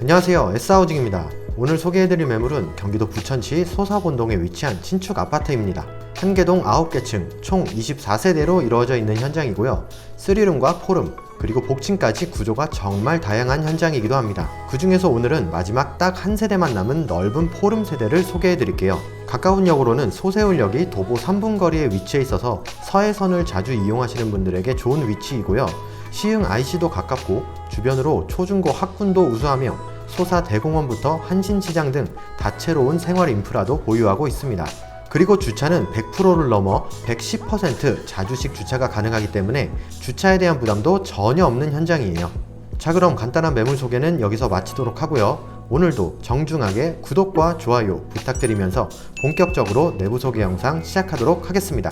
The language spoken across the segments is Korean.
안녕하세요. S하우징입니다. 오늘 소개해드릴 매물은 경기도 부천시 소사본동에 위치한 신축 아파트입니다. 한 개동 9개 층, 총 24세대로 이루어져 있는 현장이고요. 3룸과 4룸, 그리고 복층까지 구조가 정말 다양한 현장이기도 합니다. 그 중에서 오늘은 마지막 딱 한 세대만 남은 넓은 4룸 세대를 소개해드릴게요. 가까운 역으로는 소세울역이 도보 3분 거리에 위치해 있어서 서해선을 자주 이용하시는 분들에게 좋은 위치이고요. 시흥 IC도 가깝고 주변으로 초중고 학군도 우수하며 소사 대공원부터 한신시장 등 다채로운 생활 인프라도 보유하고 있습니다. 그리고 주차는 100%를 넘어 110% 자주식 주차가 가능하기 때문에 주차에 대한 부담도 전혀 없는 현장이에요. 자 그럼 간단한 매물 소개는 여기서 마치도록 하고요. 오늘도 정중하게 구독과 좋아요 부탁드리면서 본격적으로 내부 소개 영상 시작하도록 하겠습니다.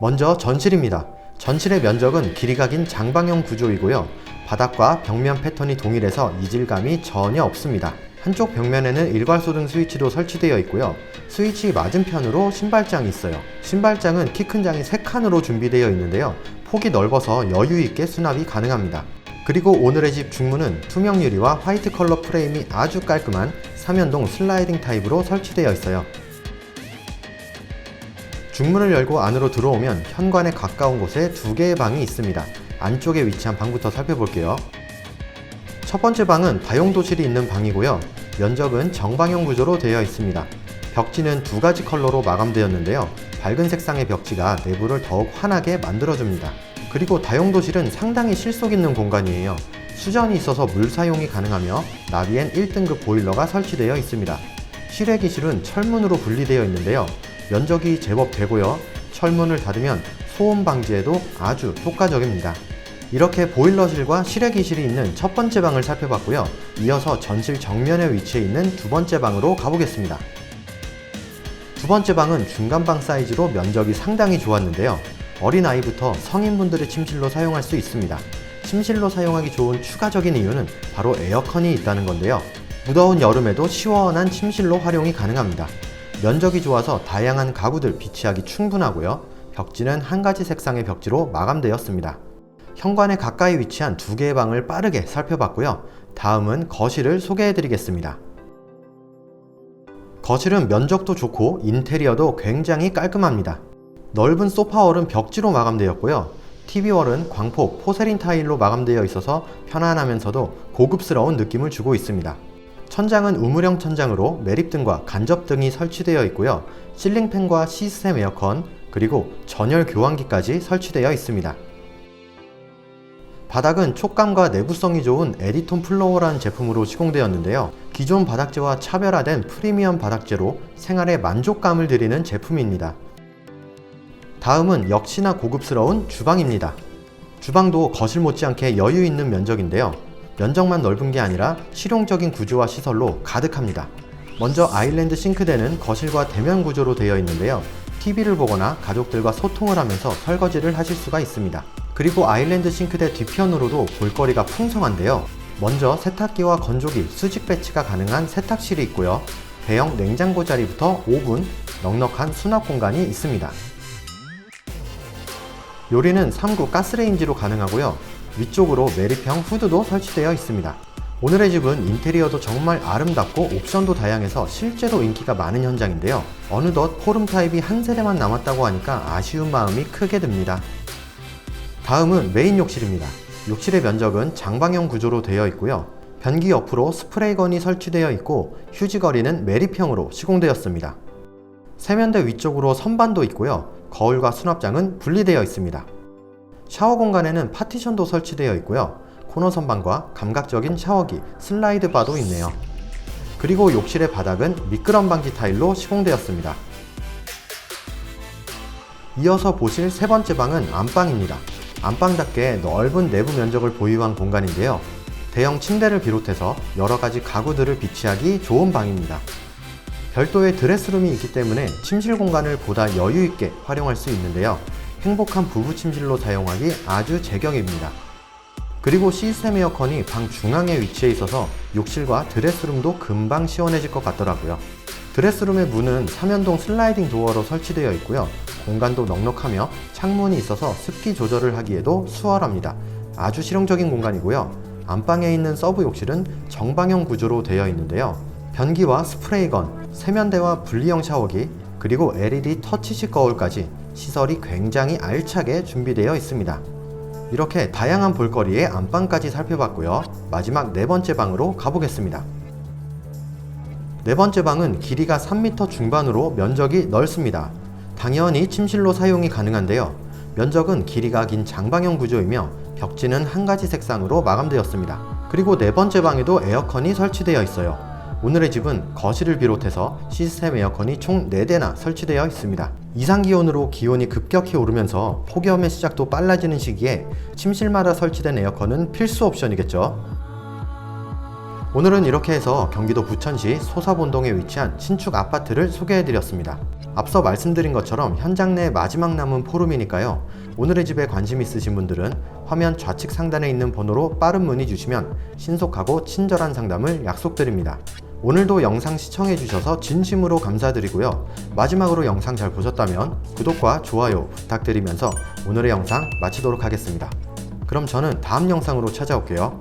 먼저 전실입니다. 전실의 면적은 길이가 긴 장방형 구조이고요. 바닥과 벽면 패턴이 동일해서 이질감이 전혀 없습니다. 한쪽 벽면에는 일괄소등 스위치도 설치되어 있고요. 스위치 맞은편으로 신발장이 있어요. 신발장은 키 큰 장이 3칸으로 준비되어 있는데요. 폭이 넓어서 여유 있게 수납이 가능합니다. 그리고 오늘의 집 중문은 투명 유리와 화이트 컬러 프레임이 아주 깔끔한 삼연동 슬라이딩 타입으로 설치되어 있어요. 중문을 열고 안으로 들어오면 현관에 가까운 곳에 두 개의 방이 있습니다. 안쪽에 위치한 방부터 살펴볼게요. 첫 번째 방은 다용도실이 있는 방이고요. 면적은 정방형 구조로 되어 있습니다. 벽지는 두 가지 컬러로 마감되었는데요. 밝은 색상의 벽지가 내부를 더욱 환하게 만들어줍니다. 그리고 다용도실은 상당히 실속 있는 공간이에요. 수전이 있어서 물 사용이 가능하며 나비엔 1등급 보일러가 설치되어 있습니다. 실외기실은 철문으로 분리되어 있는데요. 면적이 제법 되고요. 철문을 닫으면 소음 방지에도 아주 효과적입니다. 이렇게 보일러실과 실외기실이 있는 첫 번째 방을 살펴봤고요. 이어서 전실 정면에 위치해 있는 두 번째 방으로 가보겠습니다. 두 번째 방은 중간방 사이즈로 면적이 상당히 좋았는데요. 어린아이부터 성인분들의 침실로 사용할 수 있습니다. 침실로 사용하기 좋은 추가적인 이유는 바로 에어컨이 있다는 건데요. 무더운 여름에도 시원한 침실로 활용이 가능합니다. 면적이 좋아서 다양한 가구들 비치하기 충분하고요. 벽지는 한 가지 색상의 벽지로 마감되었습니다. 현관에 가까이 위치한 두 개의 방을 빠르게 살펴봤고요. 다음은 거실을 소개해 드리겠습니다. 거실은 면적도 좋고 인테리어도 굉장히 깔끔합니다. 넓은 소파월은 벽지로 마감되었고요. TV월은 광폭 포세린 타일로 마감되어 있어서 편안하면서도 고급스러운 느낌을 주고 있습니다. 천장은 우물형 천장으로 매립등과 간접등이 설치되어 있고요. 실링팬과 시스템 에어컨, 그리고 전열 교환기까지 설치되어 있습니다. 바닥은 촉감과 내구성이 좋은 에디톤 플로어라는 제품으로 시공되었는데요. 기존 바닥재와 차별화된 프리미엄 바닥재로 생활에 만족감을 드리는 제품입니다. 다음은 역시나 고급스러운 주방입니다. 주방도 거실 못지않게 여유 있는 면적인데요. 면적만 넓은 게 아니라 실용적인 구조와 시설로 가득합니다. 먼저 아일랜드 싱크대는 거실과 대면 구조로 되어 있는데요. TV를 보거나 가족들과 소통을 하면서 설거지를 하실 수가 있습니다. 그리고 아일랜드 싱크대 뒤편으로도 볼거리가 풍성한데요. 먼저 세탁기와 건조기, 수직 배치가 가능한 세탁실이 있고요. 대형 냉장고 자리부터 오븐, 넉넉한 수납 공간이 있습니다. 요리는 3구 가스레인지로 가능하고요. 위쪽으로 매립형 후드도 설치되어 있습니다. 오늘의 집은 인테리어도 정말 아름답고 옵션도 다양해서 실제로 인기가 많은 현장인데요. 어느덧 포름 타입이 한 세대만 남았다고 하니까 아쉬운 마음이 크게 듭니다. 다음은 메인 욕실입니다. 욕실의 면적은 장방형 구조로 되어 있고요. 변기 옆으로 스프레이건이 설치되어 있고 휴지거리는 매립형으로 시공되었습니다. 세면대 위쪽으로 선반도 있고요. 거울과 수납장은 분리되어 있습니다. 샤워 공간에는 파티션도 설치되어 있고요. 코너 선반과 감각적인 샤워기, 슬라이드 바도 있네요. 그리고 욕실의 바닥은 미끄럼 방지 타일로 시공되었습니다. 이어서 보실 세 번째 방은 안방입니다. 안방답게 넓은 내부 면적을 보유한 공간인데요. 대형 침대를 비롯해서 여러 가지 가구들을 비치하기 좋은 방입니다. 별도의 드레스룸이 있기 때문에 침실 공간을 보다 여유 있게 활용할 수 있는데요. 행복한 부부 침실로 사용하기 아주 제격입니다. 그리고 시스템 에어컨이 방 중앙에 위치해 있어서 욕실과 드레스룸도 금방 시원해질 것 같더라고요. 드레스룸의 문은 삼연동 슬라이딩 도어로 설치되어 있고요. 공간도 넉넉하며 창문이 있어서 습기 조절을 하기에도 수월합니다. 아주 실용적인 공간이고요. 안방에 있는 서브 욕실은 정방형 구조로 되어 있는데요. 변기와 스프레이건, 세면대와 분리형 샤워기, 그리고 LED 터치식 거울까지 시설이 굉장히 알차게 준비되어 있습니다. 이렇게 다양한 볼거리의 안방까지 살펴봤고요. 마지막 네 번째 방으로 가보겠습니다. 네 번째 방은 길이가 3m 중반으로 면적이 넓습니다. 당연히 침실로 사용이 가능한데요. 면적은 길이가 긴 장방형 구조이며 벽지는 한 가지 색상으로 마감되었습니다. 그리고 네 번째 방에도 에어컨이 설치되어 있어요. 오늘의 집은 거실을 비롯해서 시스템 에어컨이 총 4대나 설치되어 있습니다. 이상 기온으로 기온이 급격히 오르면서 폭염의 시작도 빨라지는 시기에 침실마다 설치된 에어컨은 필수 옵션이겠죠. 오늘은 이렇게 해서 경기도 부천시 소사본동에 위치한 신축 아파트를 소개해드렸습니다. 앞서 말씀드린 것처럼 현장 내 마지막 남은 포름이니까요. 오늘의 집에 관심 있으신 분들은 화면 좌측 상단에 있는 번호로 빠른 문의 주시면 신속하고 친절한 상담을 약속드립니다. 오늘도 영상 시청해주셔서 진심으로 감사드리고요. 마지막으로 영상 잘 보셨다면 구독과 좋아요 부탁드리면서 오늘의 영상 마치도록 하겠습니다. 그럼 저는 다음 영상으로 찾아올게요.